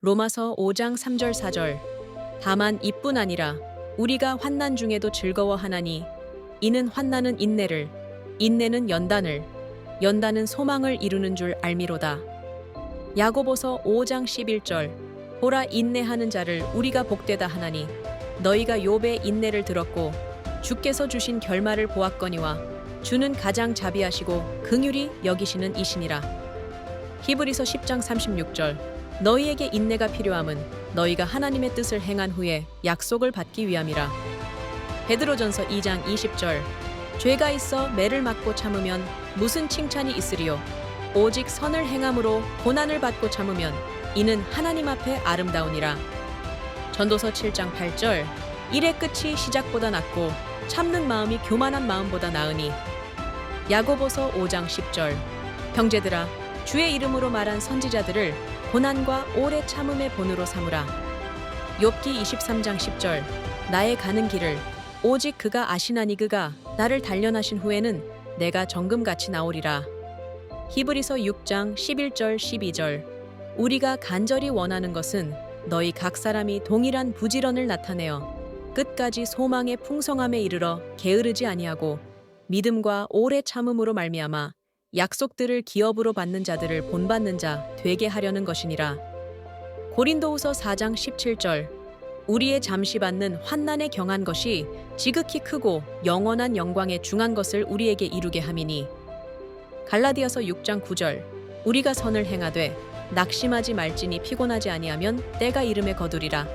로마서 5장 3절 4절 다만 이뿐 아니라 우리가 환난 중에도 즐거워하나니 이는 환난은 인내를 인내는 연단을 연단은 소망을 이루는 줄 알미로다. 야고보서 5장 11절 보라 인내하는 자를 우리가 복되다 하나니 너희가 욥의 인내를 들었고 주께서 주신 결말을 보았거니와 주는 가장 자비하시고 긍휼히 여기시는 이시니라. 히브리서 10장 36절 너희에게 인내가 필요함은 너희가 하나님의 뜻을 행한 후에 약속을 받기 위함이라. 베드로전서 2장 20절. 죄가 있어 매를 맞고 참으면 무슨 칭찬이 있으리요? 오직 선을 행함으로 고난을 받고 참으면 이는 하나님 앞에 아름다우니라. 전도서 7장 8절. 일의 끝이 시작보다 낫고 참는 마음이 교만한 마음보다 나으니. 야고보서 5장 10절. 형제들아 주의 이름으로 말한 선지자들을 고난과 오래 참음의 본으로 삼으라. 욥기 23장 10절. 나의 가는 길을 오직 그가 아시나니 그가 나를 단련하신 후에는 내가 정금같이 나오리라. 히브리서 6장 11절 12절. 우리가 간절히 원하는 것은 너희 각 사람이 동일한 부지런을 나타내어 끝까지 소망의 풍성함에 이르러 게으르지 아니하고 믿음과 오래 참음으로 말미암아 약속들을 기업으로 받는 자들을 본받는 자 되게 하려는 것이니라. 고린도후서 4장 17절 우리의 잠시 받는 환난에 경한 것이 지극히 크고 영원한 영광에 중한 것을 우리에게 이루게 함이니 갈라디아서 6장 9절 우리가 선을 행하되 낙심하지 말지니 피곤하지 아니하면 때가 이름에 거두리라